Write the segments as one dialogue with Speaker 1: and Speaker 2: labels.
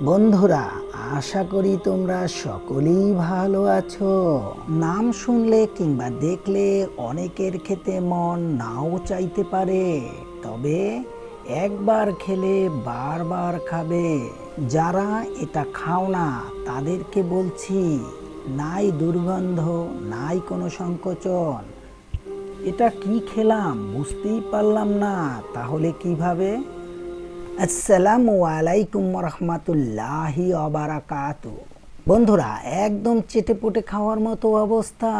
Speaker 1: বন্ধুরা, আশা করি তোমরা সকলেই ভালো আছো। নাম শুনলে কিংবা দেখলে অনেকের খেতে মন নাও চাইতে পারে, তবে একবার খেলে বারবার খাবে। যারা এটা খাও না, তাদেরকে বলছি, নাই দুর্গন্ধ, নাই কোনো সংকোচন। এটা কি খেলাম, বুঝতেই পারলাম না, তাহলে কীভাবে? আসসালামু আলাইকুম রহমতুল্লাহি অবারাকাত বন্ধুরা, একদম চেটেপুটে খাওয়ার মতো অবস্থা।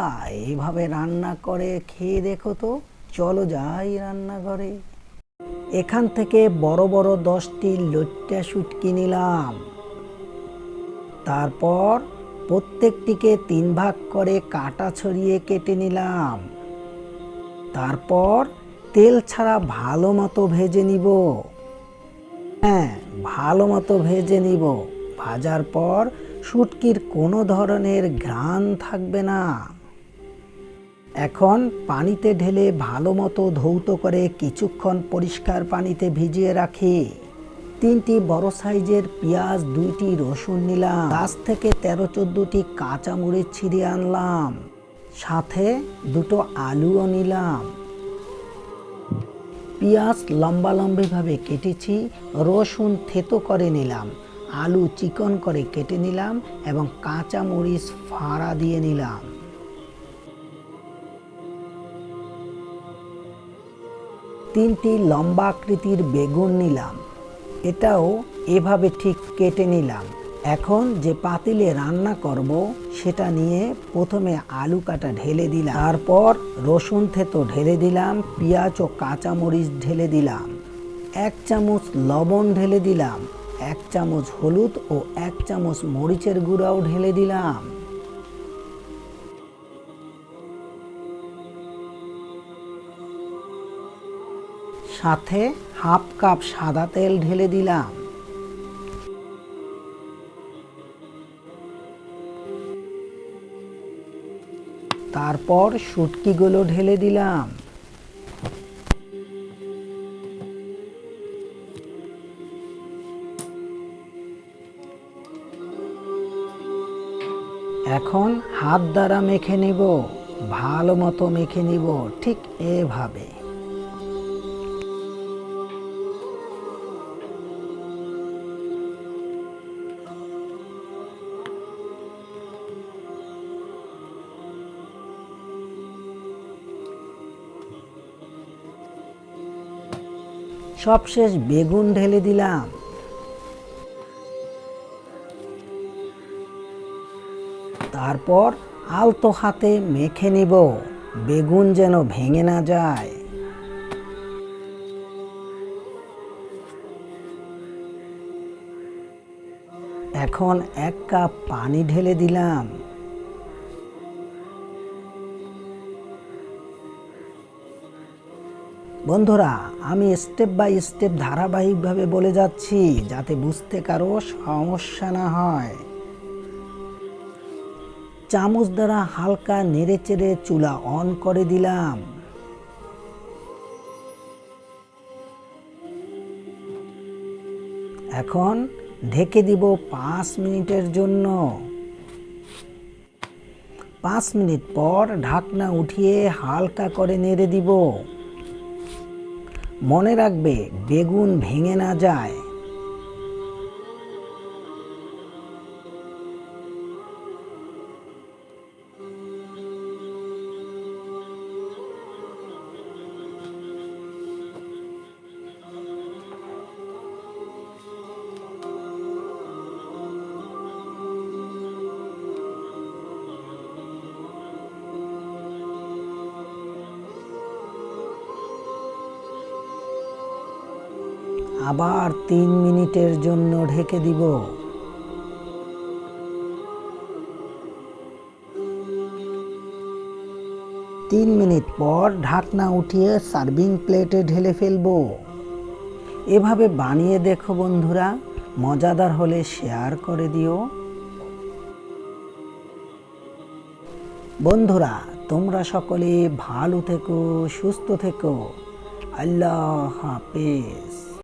Speaker 1: এইভাবে রান্না করে খেয়ে দেখো তো, চলো যাই রান্নাঘরে। এখান থেকে বড় বড় দশটি লইট্টা শুটকি নিলাম। তারপর প্রত্যেকটিকে তিন ভাগ করে কাটা ছড়িয়ে কেটে নিলাম। তারপর তেল ছাড়া ভালো মতো ভেজে নিব। হ্যাঁ ভালো মতো ভেজে নিব। ভাজার পর শুটকির কোনো ধরনের ঘ্রাণ থাকবে না। এখন পানিতে ঢেলে ভালো মতো ধৌত করে কিছুক্ষণ পরিষ্কার পানিতে ভিজিয়ে রাখি। তিনটি বড় সাইজের পেঁয়াজ, দুইটি রসুন নিলাম। গাছ থেকে তেরো চোদ্দটি কাঁচামরিচ ছিঁড়ে আনলাম। সাথে দুটো আলুও নিলাম। পেঁয়াজ লম্বা লম্বিভাবে কেটেছি, রসুন থেতো করে নিলাম, আলু চিকন করে কেটে নিলাম এবং কাঁচা মরিচ ফাড়া দিয়ে নিলাম। তিনটি লম্বা আকৃতির বেগুন নিলাম। এটাও এভাবে ঠিক কেটে নিলাম। এখন যে পাতিলে রান্না করব, সেটা নিয়ে প্রথমে আলু কাটা ঢেলে দিলাম। তারপর রসুন থেতো ঢেলে দিলাম, পেঁয়াজ ও কাঁচামরিচ ঢেলে দিলাম। এক চামচ লবণ ঢেলে দিলাম, এক চামচ হলুদ ও এক চামচ মরিচের গুঁড়াও ঢেলে দিলাম। সাথে হাফ কাপ সাদা তেল ঢেলে দিলাম। তারপর শুটকিগুলো ঢেলে দিলাম। এখন হাত দ্বারা মেখে নিব, ভালো মতো মেখে নিব, ঠিক এভাবে। সবশেষ বেগুন ঢেলে দিলাম। তারপর আলতো হাতে মেখে নিব। বেগুন যেন ভেঙে না যায়। এখন এক কাপ পানি ঢেলে দিলাম। বন্ধুরা, আমি স্টেপ বাই স্টেপ ধারাবাহিকভাবে বলে যাচ্ছি, যাতে বুঝতে কারও সমস্যা না হয়। চামচ দ্বারা হালকা নেড়ে চেড়ে চুলা অন করে দিলাম। এখন ঢেকে দিব পাঁচ মিনিটের জন্য। পাঁচ মিনিট পর ঢাকনা উঠিয়ে হালকা করে নেড়ে দিব। মনে রাখবে বেগুন ভেঙে না যায়। আবার তিন মিনিটের জন্য ঢেকে দিব। তিন মিনিট পর ঢাকনা উঠিয়ে সার্ভিং প্লেটে ঢেলে ফেলব। এভাবে বানিয়ে দেখো বন্ধুরা, মজাদার হলে শেয়ার করে দিও। বন্ধুরা, তোমরা সকলে ভালো থেকো, সুস্থ থেকো। আল্লাহ হাফেজ।